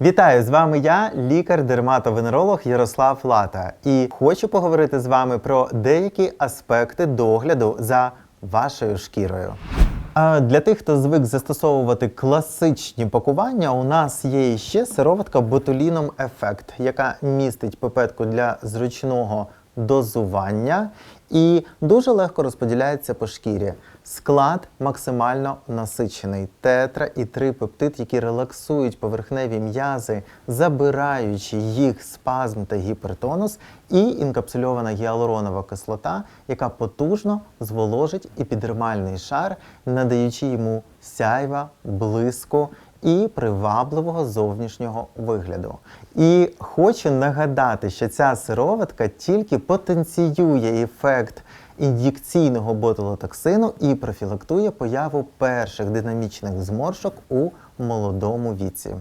Вітаю з вами я, лікар-дерматовенеролог Ярослав Лата, і хочу поговорити з вами про деякі аспекти догляду за вашою шкірою. А для тих, хто звик застосовувати класичні пакування, у нас є ще сироватка ботуліном ефект, яка містить пипетку для зручного дозування і дуже легко розподіляється по шкірі. Склад максимально насичений. Тетра і трипептид, які релаксують поверхневі м'язи, забираючи їх спазм та гіпертонус, і інкапсульована гіалуронова кислота, яка потужно зволожить епідермальний шар, надаючи йому сяйва, блиску і привабливого зовнішнього вигляду. І хочу нагадати, що ця сироватка тільки потенціює ефект ін'єкційного ботулотоксину і профілактує появу перших динамічних зморшок у молодому віці.